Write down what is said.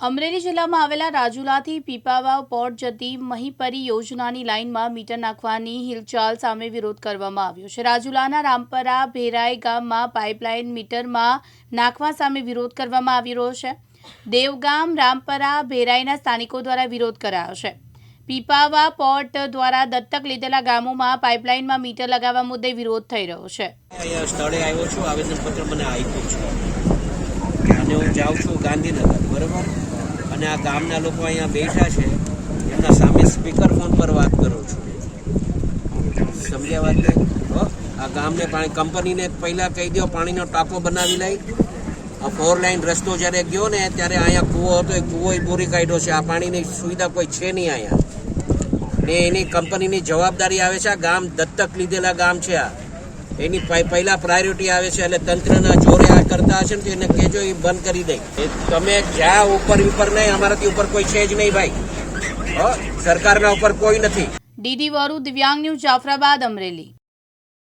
અમરેલી જિલ્લામાં આવેલા રાજુલાથી પીપાવાવ પોર્ટ જતી મહીપરી યોજનાની લાઇનમાં મીટર નાખવાની હિલચાલ સામે વિરોધ કરવામાં આવ્યો છે. રાજુલાના રામપરા ભેરાઈ ગામમાં પાઇપલાઇન મીટરમાં નાખવા સામે વિરોધ કરવામાં આવી રહ્યો છે. દેવગામ, રામપરા, ભેરાઈના સ્થાનિકો દ્વારા વિરોધ કરાયો છે. પીપાવા પોર્ટ દ્વારા દત્તક લીધેલા ગામોમાં પાઇપલાઇનમાં મીટર લગાવવા મુદ્દે વિરોધ થઈ રહ્યો છે. આવ્યો છું. આવેદનપત્ર મને આપ્યું છે. અને હું જાઉં છું ગાંધીનગર. બરાબર? અને આ ગામના લોકો અહીંયા બેઠા છે. એમના સામે સ્પીકર ફોન પર વાત કરું છું. સમજ્યા વાત આ ગામને પાણી, કંપનીને પહેલાં કહી દો પાણીનો ટાંકો બનાવી લઈ. આ ફોર લાઈન રસ્તો જ્યારે ગયો ને, ત્યારે અહીંયા કૂવો હતો, એ કૂવો બોરી કાઢ્યો છે. આ પાણીની સુવિધા કોઈ છે નહીં અહીંયા. ને એની કંપનીની જવાબદારી આવે છે, આ ગામ દત્તક લીધેલા ગામ છે આ. એની પહેલા પ્રાયોરિટી આવે છે એટલે તંત્રના જોરે આ કરતા હશે ને તો એને કહેજો એ બંધ કરી દે. તમે જ્યાં ઉપર ઉપર નહીં, અમારાથી ઉપર કોઈ છે જ નહીં ભાઈ. સરકારના ઉપર કોઈ નથી. ડીડી વરુ દિવ્યાંગ ન્યૂઝ જાફરાબાદ અમરેલી.